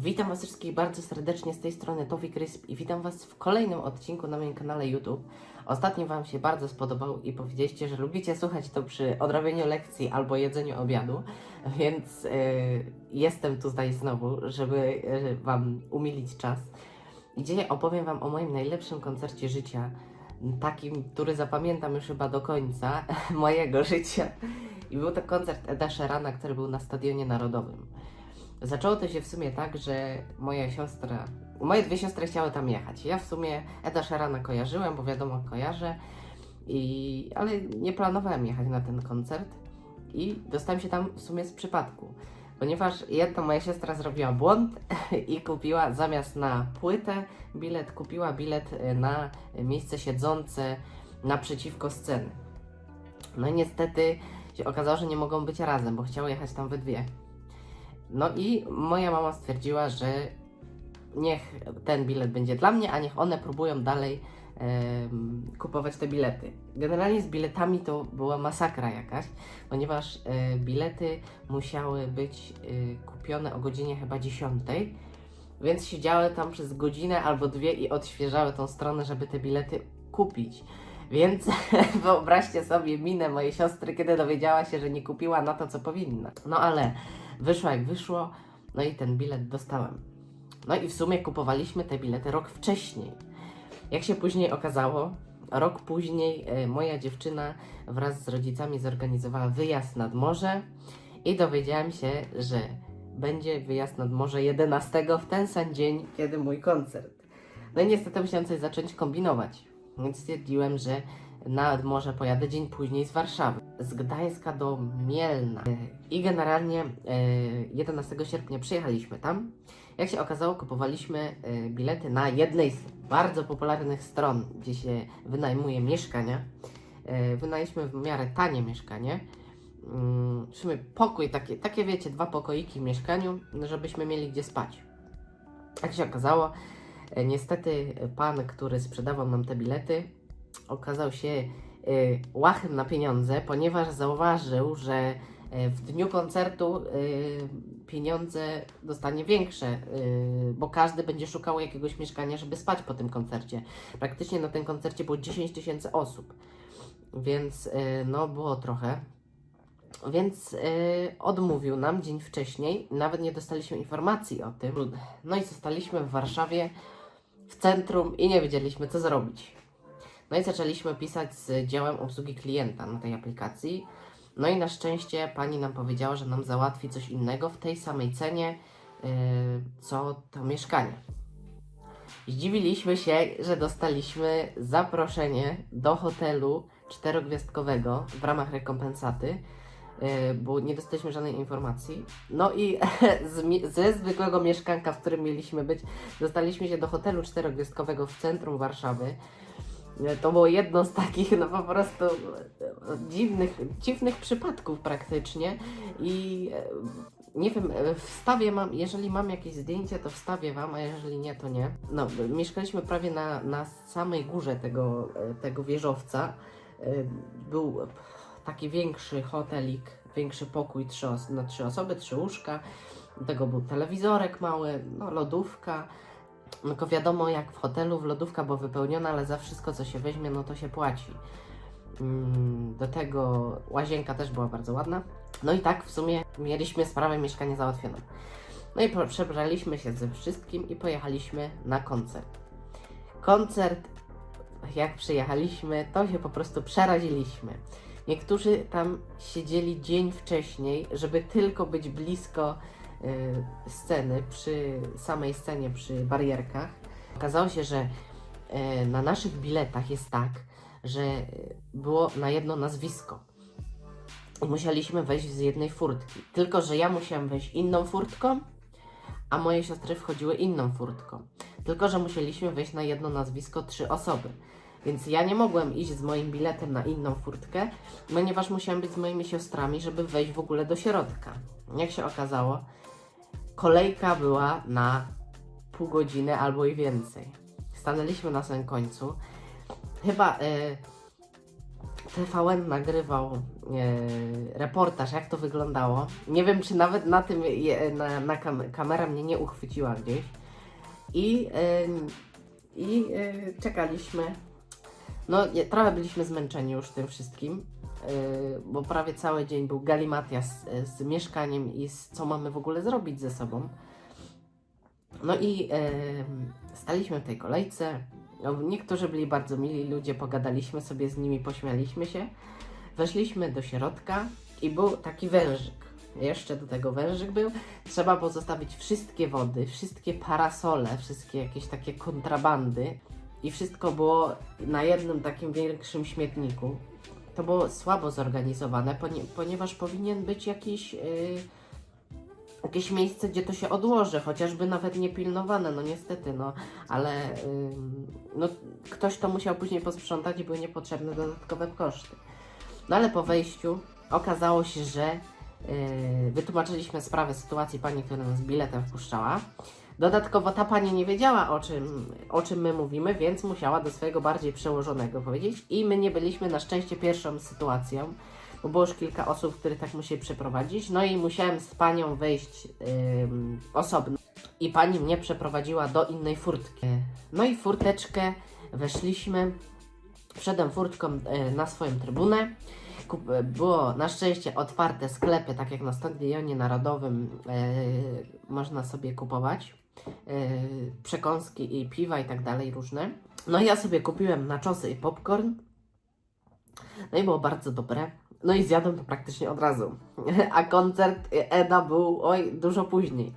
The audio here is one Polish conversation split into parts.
Witam Was wszystkich bardzo serdecznie z tej strony Tofi Crisp i witam Was w kolejnym odcinku na moim kanale YouTube. Ostatnio Wam się bardzo spodobał i powiedzieliście, że lubicie słuchać to przy odrabianiu lekcji albo jedzeniu obiadu, więc y, jestem tutaj znowu, żeby y, Wam umilić czas. I dzisiaj opowiem Wam o moim najlepszym koncercie życia, takim, który zapamiętam już chyba do końca mojego życia. I był to koncert Eda Sherana, który był na Stadionie Narodowym. Zaczęło to się w sumie tak, że moja siostra, moje dwie siostry chciały tam jechać. Ja w sumie Eda Sherana kojarzyłem, bo wiadomo, kojarzę, i, ale nie planowałem jechać na ten koncert i dostałem się tam w sumie z przypadku. Ponieważ jedna moja siostra zrobiła błąd i kupiła zamiast na płytę bilet, kupiła bilet e, na miejsce siedzące naprzeciwko sceny. No i niestety się okazało, że nie mogą być razem, bo chciały jechać tam we dwie. No i moja mama stwierdziła, że niech ten bilet będzie dla mnie, a niech one próbują dalej kupować te bilety. Generalnie z biletami to była masakra jakaś, ponieważ e, bilety musiały być e, kupione o godzinie chyba 10, więc siedziały tam przez godzinę albo dwie i odświeżały tą stronę, żeby te bilety kupić. Więc wyobraźcie sobie minę mojej siostry, kiedy dowiedziała się, że nie kupiła na to, co powinna. No ale wyszło jak wyszło, no i ten bilet dostałem. No i w sumie kupowaliśmy te bilety rok wcześniej. Jak się później okazało, rok później e, moja dziewczyna wraz z rodzicami zorganizowała wyjazd nad morze i dowiedziałam się, że będzie wyjazd nad morze 11 w ten sam dzień, kiedy mój koncert. No i niestety musiałam coś zacząć kombinować, więc stwierdziłem, że nad morze pojadę dzień później z Warszawy, z Gdańska do Mielna. E, I generalnie e, 11 sierpnia przyjechaliśmy tam. Jak się okazało, kupowaliśmy e, bilety na jednej z bardzo popularnych stron, gdzie się wynajmuje mieszkania. E, Wynajęliśmy w miarę tanie mieszkanie. Mm, sumie pokój, takie, takie wiecie, dwa pokoiki w mieszkaniu, żebyśmy mieli gdzie spać. Jak się okazało, e, niestety pan, który sprzedawał nam te bilety, okazał się e, łachem na pieniądze, ponieważ zauważył, że e, w dniu koncertu e, pieniądze dostanie większe, bo każdy będzie szukał jakiegoś mieszkania, żeby spać po tym koncercie. Praktycznie na tym koncercie było 10 tysięcy osób, więc no było trochę. Więc odmówił nam dzień wcześniej, nawet nie dostaliśmy informacji o tym. No i zostaliśmy w Warszawie, w centrum i nie wiedzieliśmy co zrobić. No i zaczęliśmy pisać z działem obsługi klienta na tej aplikacji. No i na szczęście pani nam powiedziała, że nam załatwi coś innego w tej samej cenie, yy, co to mieszkanie. Zdziwiliśmy się, że dostaliśmy zaproszenie do hotelu czterogwiazdkowego w ramach rekompensaty, yy, bo nie dostaliśmy żadnej informacji. No i z, ze zwykłego mieszkanka, w którym mieliśmy być, dostaliśmy się do hotelu czterogwiazdkowego w centrum Warszawy. To było jedno z takich, no po prostu dziwnych, dziwnych przypadków praktycznie i e, nie wiem, e, wstawię mam, jeżeli mam jakieś zdjęcie, to wstawię wam, a jeżeli nie, to nie. No, mieszkaliśmy prawie na, na samej górze tego, e, tego wieżowca. Był taki większy hotelik, większy pokój trzy na trzy osoby, trzy łóżka. Do tego był telewizorek mały, no, lodówka. Tylko wiadomo, jak w hotelu, w lodówka była wypełniona, ale za wszystko, co się weźmie, no to się płaci. Mm, Do tego łazienka też była bardzo ładna. No i tak w sumie mieliśmy sprawę mieszkania załatwioną. No i przebraliśmy się ze wszystkim i pojechaliśmy na koncert. Koncert, jak przyjechaliśmy, to się po prostu przeraziliśmy. Niektórzy tam siedzieli dzień wcześniej, żeby tylko być blisko sceny, przy samej scenie, przy barierkach. Okazało się, że y, na naszych biletach jest tak, że y, było na jedno nazwisko. I musieliśmy wejść z jednej furtki. Tylko, że ja musiałam wejść inną furtką, a moje siostry wchodziły inną furtką. Tylko, że musieliśmy wejść na jedno nazwisko trzy osoby. Więc ja nie mogłem iść z moim biletem na inną furtkę, ponieważ musiałam być z moimi siostrami, żeby wejść w ogóle do środka. Jak się okazało, kolejka była na pół godziny albo i więcej. Stanęliśmy na samym końcu. Chyba e, TVN nagrywał e, reportaż, jak to wyglądało. Nie wiem, czy nawet na tym je, na, na kam kamera mnie nie uchwyciła gdzieś. I, e, czekaliśmy. No, trochę byliśmy zmęczeni już tym wszystkim, bo prawie cały dzień był galimatia z, z mieszkaniem i z co mamy w ogóle zrobić ze sobą. No i e, staliśmy w tej kolejce. No, niektórzy byli bardzo mili ludzie, pogadaliśmy sobie z nimi, pośmialiśmy się. Weszliśmy do środka i był taki wężyk. Jeszcze do tego wężyk był. Trzeba było zostawić wszystkie wody, wszystkie parasole, wszystkie jakieś takie kontrabandy i wszystko było na jednym takim większym śmietniku. To było słabo zorganizowane, ponie, ponieważ powinien być jakiś. Yy, jakieś miejsce, gdzie to się odłoży, chociażby nawet nie pilnowane, no niestety, no, ale ym, no, ktoś to musiał później posprzątać i były niepotrzebne dodatkowe koszty. No ale po wejściu okazało się, że yy, wytłumaczyliśmy sprawę sytuacji pani, która nas biletem wpuszczała. Dodatkowo ta pani nie wiedziała o czym, o czym my mówimy, więc musiała do swojego bardziej przełożonego powiedzieć i my nie byliśmy na szczęście pierwszą sytuacją, bo było już kilka osób, które tak musieli przeprowadzić. No i musiałem z panią wejść ym, osobno. I pani mnie przeprowadziła do innej furtki. No i furteczkę weszliśmy. Wszedłem furtką y, na swoją trybunę. Było na szczęście otwarte sklepy, tak jak na Stadionie Narodowym y, można sobie kupować przekąski i piwa i tak dalej różne. No i ja sobie kupiłem naczosy i popcorn. No i było bardzo dobre. No i zjadłem to praktycznie od razu. A koncert Eda był, oj, dużo później.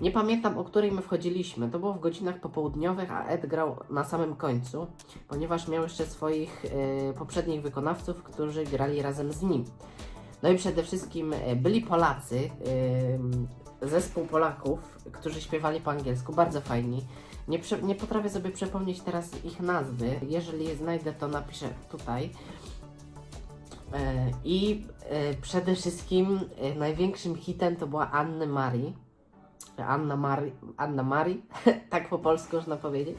Nie pamiętam, o której my wchodziliśmy. To było w godzinach popołudniowych, a Ed grał na samym końcu, ponieważ miał jeszcze swoich e, poprzednich wykonawców, którzy grali razem z nim. No i przede wszystkim e, byli Polacy, e, zespół Polaków, którzy śpiewali po angielsku, bardzo fajni. Nie, nie potrafię sobie przypomnieć teraz ich nazwy. Jeżeli je znajdę, to napiszę tutaj. E, I e, przede wszystkim e, największym hitem to była Anny Marii. Anna Mari, Anna Mari, tak po polsku można powiedzieć.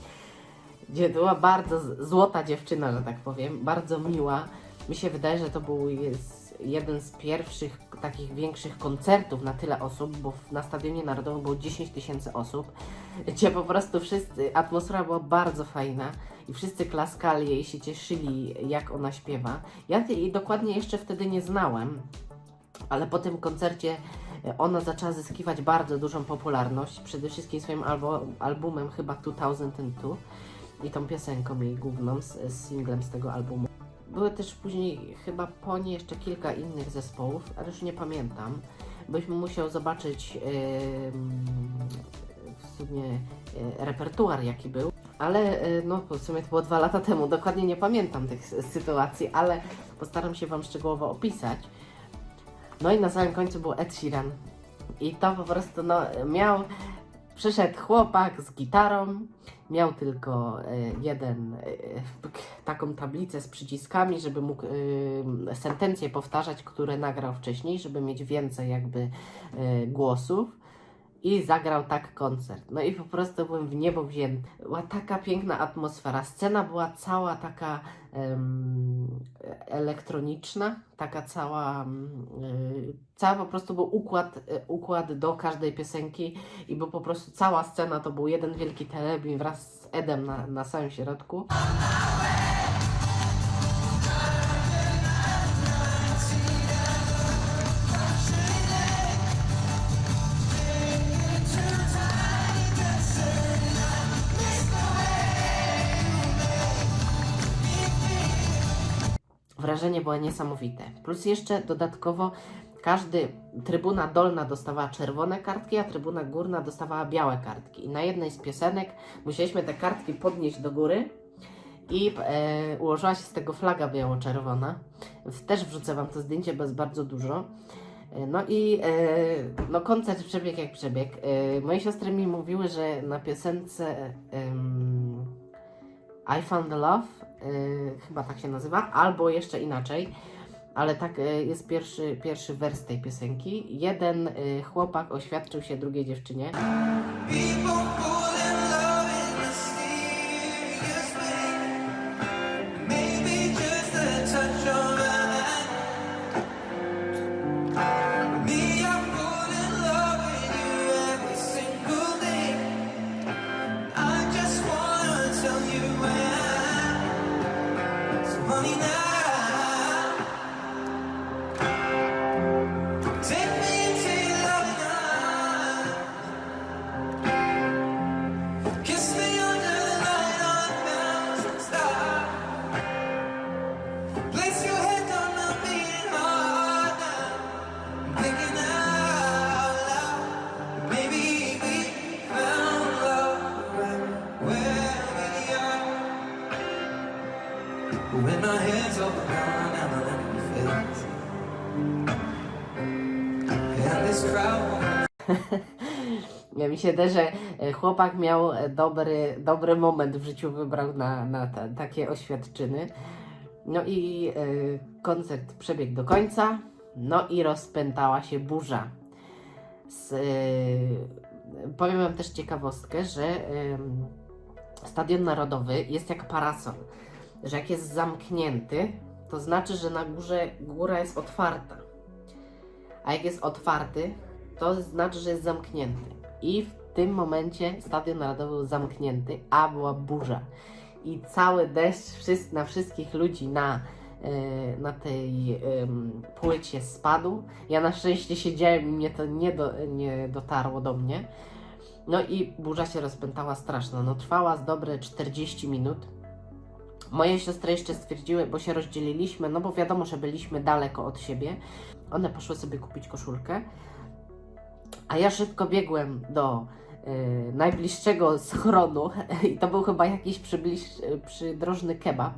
Gdzie była bardzo złota dziewczyna, że tak powiem, bardzo miła. Mi się wydaje, że to był jest jeden z pierwszych takich większych koncertów na tyle osób, bo na Stadionie Narodowym było 10 tysięcy osób, gdzie po prostu wszyscy, atmosfera była bardzo fajna i wszyscy klaskali jej się cieszyli, jak ona śpiewa. Ja jej dokładnie jeszcze wtedy nie znałem, ale po tym koncercie e, ona zaczęła zyskiwać bardzo dużą popularność, przede wszystkim swoim albo, albumem chyba 2002 i tą piosenką jej główną, z, z singlem z tego albumu. Były też później chyba po niej jeszcze kilka innych zespołów, ale już nie pamiętam. Byśmy musiał zobaczyć em, w sumie e, repertuar jaki był. Ale e, no w sumie to było dwa lata temu, dokładnie nie pamiętam tych sytuacji, ale postaram się Wam szczegółowo opisać. No i na samym końcu był Ed Sheeran. I to po prostu no, miał, przyszedł chłopak z gitarą, miał tylko e, jeden, e, taką tablicę z przyciskami, żeby mógł e, sentencje powtarzać, które nagrał wcześniej, żeby mieć więcej jakby głosów. I zagrał tak koncert. No i po prostu byłem w niebo wzięty. Była taka piękna atmosfera. Scena była cała taka em, elektroniczna, taka cała, y, cała po prostu był układ, y, układ do każdej piosenki i był po prostu cała scena to był jeden wielki telebim wraz z Edem na, na samym środku. Wrażenie było niesamowite. Plus jeszcze dodatkowo każdy, trybuna dolna dostawała czerwone kartki, a trybuna górna dostawała białe kartki. I na jednej z piosenek musieliśmy te kartki podnieść do góry i e, ułożyła się z tego flaga biało-czerwona. Też wrzucę Wam to zdjęcie, bo jest bardzo dużo. E, No i e, no koncert przebiegł jak przebieg. E, moje siostry mi mówiły, że na piosence em, I Found the Love, y, chyba tak się nazywa, albo jeszcze inaczej, ale tak y, jest pierwszy, pierwszy wers tej piosenki. Jeden y, chłopak oświadczył się drugiej dziewczynie. Mi się wydaje, że e, chłopak miał e, dobry, dobry moment w życiu, wybrał na, na ta, takie oświadczyny. No i e, koncert przebiegł do końca, no i rozpętała się burza. Z, e, powiem Wam też ciekawostkę, że em, Stadion Narodowy jest jak parasol, że jak jest zamknięty, to znaczy, że na górze góra jest otwarta. A jak jest otwarty, to znaczy, że jest zamknięty. I w tym momencie Stadion Narodowy był zamknięty, a była burza. I cały deszcz na wszystkich ludzi na, e, na tej płycie spadł. Ja na szczęście siedziałem i mnie to nie, do, nie dotarło do mnie. No i burza się rozpętała straszno. No trwała z dobre 40 minut. Moje siostry jeszcze stwierdziły, bo się rozdzieliliśmy, no bo wiadomo, że byliśmy daleko od siebie. One poszły sobie kupić koszulkę, a ja szybko biegłem do y, najbliższego schronu i to był chyba jakiś przydrożny kebab,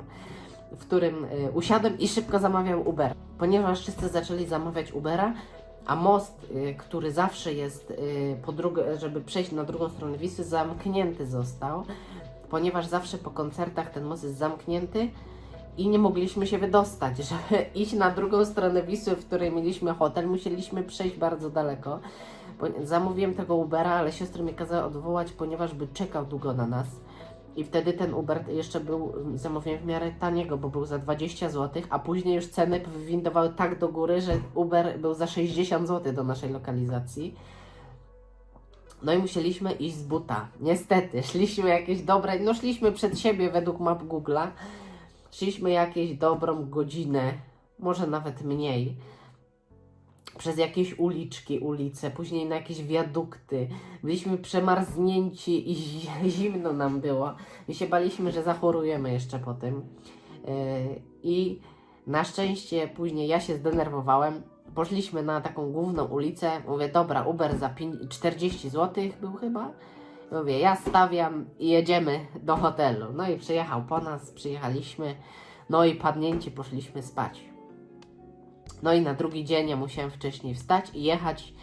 w którym y, usiadłem i szybko zamawiałem Uber. Ponieważ wszyscy zaczęli zamawiać Ubera, a most, y, który zawsze jest, y, żeby przejść na drugą stronę Wisły, zamknięty został, ponieważ zawsze po koncertach ten most jest zamknięty i nie mogliśmy się wydostać. Żeby iść na drugą stronę Wisły, w której mieliśmy hotel, musieliśmy przejść bardzo daleko. Zamówiłem tego Ubera, ale siostry mi kazały odwołać, ponieważ by czekał długo na nas. I wtedy ten Uber jeszcze był, zamówiłem w miarę taniego, bo był za 20 zł, a później już ceny wywindowały tak do góry, że Uber był za 60 zł do naszej lokalizacji. No i musieliśmy iść z buta. Niestety, szliśmy jakieś dobre, no szliśmy przed siebie według map Google'a. Szliśmy jakieś dobrą godzinę, może nawet mniej. Przez jakieś uliczki, ulice, później na jakieś wiadukty. Byliśmy przemarznięci i zi- zimno nam było. I się baliśmy, że zachorujemy jeszcze po tym. Yy, I na szczęście później ja się zdenerwowałem. Poszliśmy na taką główną ulicę. Mówię, dobra, Uber za pięć- 40 zł był chyba. Mówię, ja stawiam i jedziemy do hotelu. No i przyjechał po nas, przyjechaliśmy. No i padnięci poszliśmy spać. No i na drugi dzień ja musiałem wcześniej wstać i jechać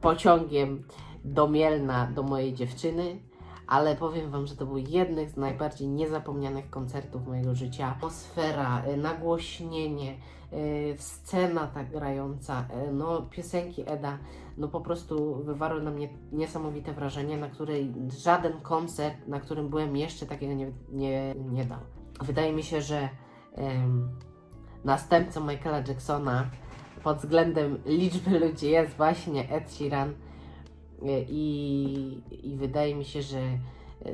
pociągiem do Mielna do mojej dziewczyny. Ale powiem Wam, że to był jednych z najbardziej niezapomnianych koncertów mojego życia. Atmosfera, y, nagłośnienie, y, scena tak grająca, y, no piosenki Eda, no po prostu wywarły na mnie niesamowite wrażenie, na której żaden koncert, na którym byłem jeszcze takiego nie, nie, nie dał. Wydaje mi się, że em, następcą Michaela Jacksona pod względem liczby ludzi jest właśnie Ed Sheeran. I, I wydaje mi się, że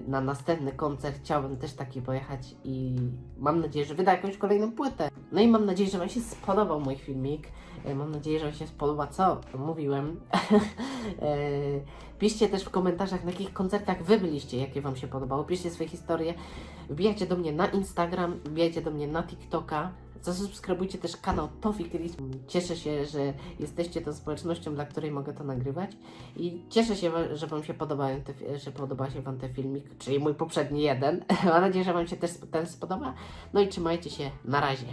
na następny koncert chciałbym też taki pojechać i mam nadzieję, że wyda jakąś kolejną płytę. No i mam nadzieję, że Wam się spodobał mój filmik. E, Mam nadzieję, że Wam się spodoba, co mówiłem. E, Piszcie też w komentarzach, na jakich koncertach Wy byliście, jakie Wam się podobało. Piszcie swoje historie. Wbijajcie do mnie na Instagram, wbijajcie do mnie na TikToka. Zasubskrybujcie też kanał Tofi Chris. Cieszę się, że jesteście tą społecznością, dla której mogę to nagrywać. I cieszę się, że Wam się podobają że podoba się Wam ten filmik, czyli mój poprzedni jeden. Mam nadzieję, że Wam się też ten spodoba. No i trzymajcie się. Na razie.